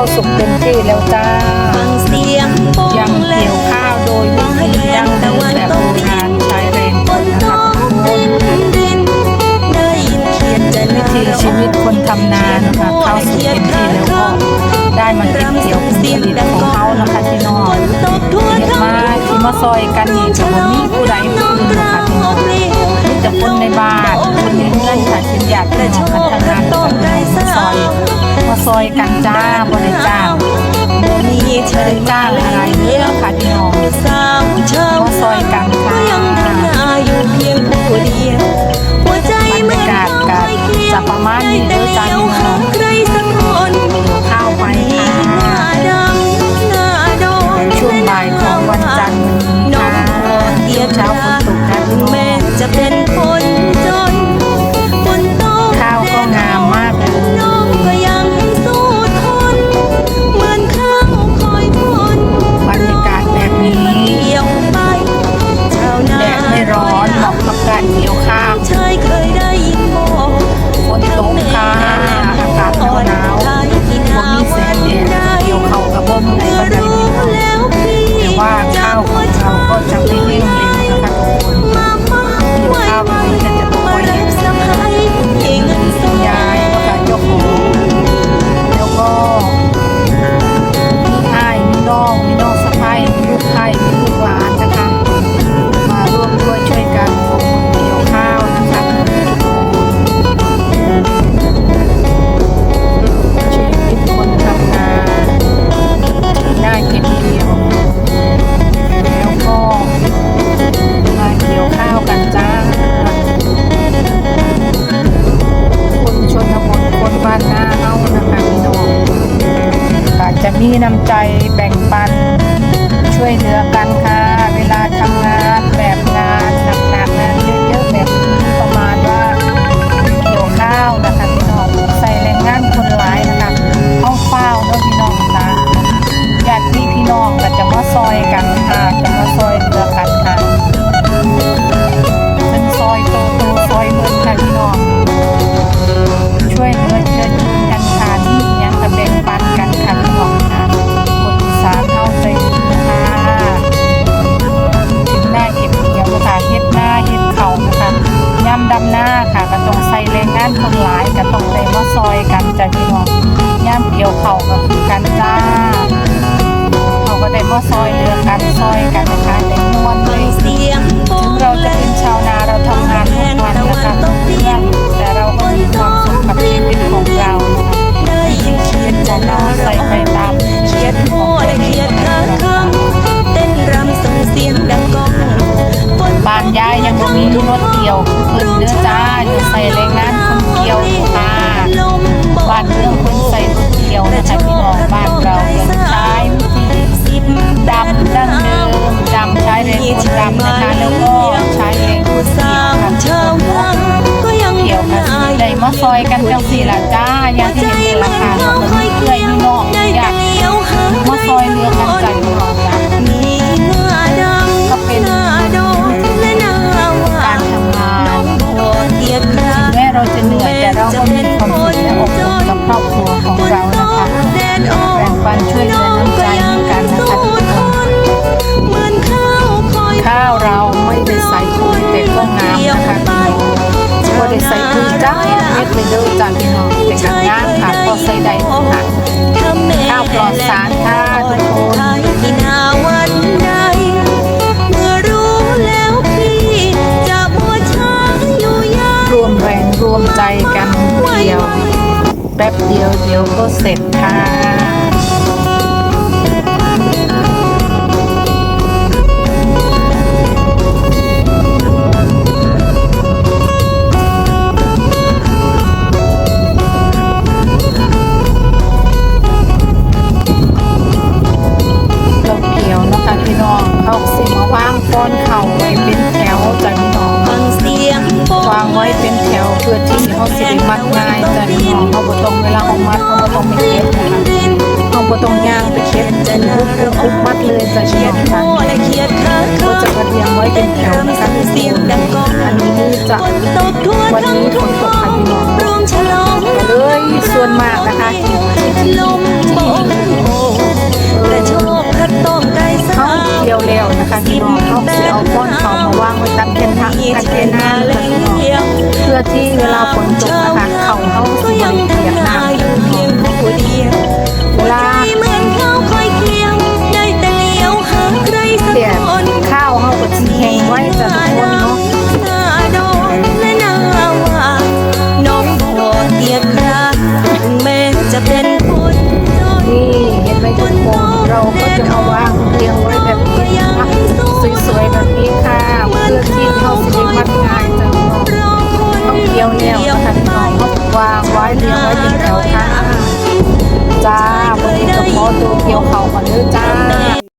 าวสุกเต็มที่แล้วจ้าฟังเสียงโป่งยังเกี่ยวข้าวโดยวิธีดั้งเดิมแบบโบราณใช้แรงฝคนนนะตคะกทุกคนรินรินได้ยินเขียนจะวิถีชีวิตคนทำนานะคะข้าวสุกเต็มที่แล้วก็ได้มาเก็บเกี่ยวผลผลิตของเขานะคะพี่น้องฝนตกทั่วเยอะทั้งมากที่มาซอยกันนี่จะบ่มีผู้ใดผู้อื่นนะคะพี่น้องมีแต่คนในบ้านคนในเงื่อนค่ะเป็นญาติพี่น้องกันทางงาน ซอยกันจ้าบริจาคโมนี้เชิญจ้างอะไรเยอะค่ะพี่น้อง กไผ่มีลูกหลานนะคะ มาร่วมด้วยช่วยกันเกี่ยวข้าวนะคะชีวิตคนทำนาน่าเก็บเกี่ยวแล้วก็มาเกี่ยวข้าวกันจ้าคนชนบทคนบ้านนาเฮานะคะพี่น้องอาจจะมีน้ำใจ เขาก็คือกันจ้าเขาก็ได้มาซอยเรือกันซอยกันนะคะได้มวนเลยเสียถึงเราจะเป็นชาวนาเราทำงานทุกวันนะคะเพื่อนแต่เราก็มีความสุขกับชีวิตของเรานะคะยินเขียนขจะอนใส่ไปตามเขียนม้วนเขียนขาคำเต้นรำส่งเสียงดังก้องบ้านยายยังมีรถเกี่ยวเพิ่นเด้อจ้าอยู่ใส่แรงงานคนเกี่ยวอยู่ค่ะ นะคะพี่น้องบ้านเรายังใช้วิธีดำดั้งเดิมดำใช้แรงคนดำนะคะแล้วก็ใช้แรงคนเกี่ยวค่ะชาวนาก็ยังเกี่ยวกันสิได้มาซอยกันจังสี่ละจ้าอย่างที่เห็นเลยค่ะเรามีเพื่อนมีน้องมีญาติมาซอยเรือกันจ้ะพี่น้องก็เป็นการทำงานโดดเกียดคร้านแม้เราจะเหนื่อยแต่เราก็มีความสุขและอบอุ่นกับครอบครัวของเรา แดดออกแบ่งปันช่วยเหลือน้ำใจให้กันนะคะทุกคนเหมือนข้าวคอยข้าวเราไม่ได้ใส่ปุ๋ยแต่ก็งามนะคะพี่น้องก็ได้ใส่ปุ๋ยจ้าเม็ดเลยเด้อจ้าพี่น้องแต่ก็งามค่ะก็ใส่ได้ค่ะข้าวปลอดสารค่ะทุกคนที่นาวันใดเมื่อรู้แล้วพี่จะบัวช้างอยู่ยามรวมแรงรวมใจกันเกี่ยวแป๊บเดียวเดียวก็เสร็จค่ะ ให้เป็นแถวเพื่อที่เขาสิไมัดง่ายแต่ของเขาบ่ต้องเวลาออกมัดเขาบ่ต้องไปเก็บนะคะเขาบ่ต้องยางไปเก็บจะคุกคุกมัดเลยจะเคียดค่ะก็จะกระเทียมไว้เป็นแถวนะคะเสียงดังก้องอันนี้คือจะวันนี้ฝนตกค่ะพี่น้องเลยส่วนมากนะคะ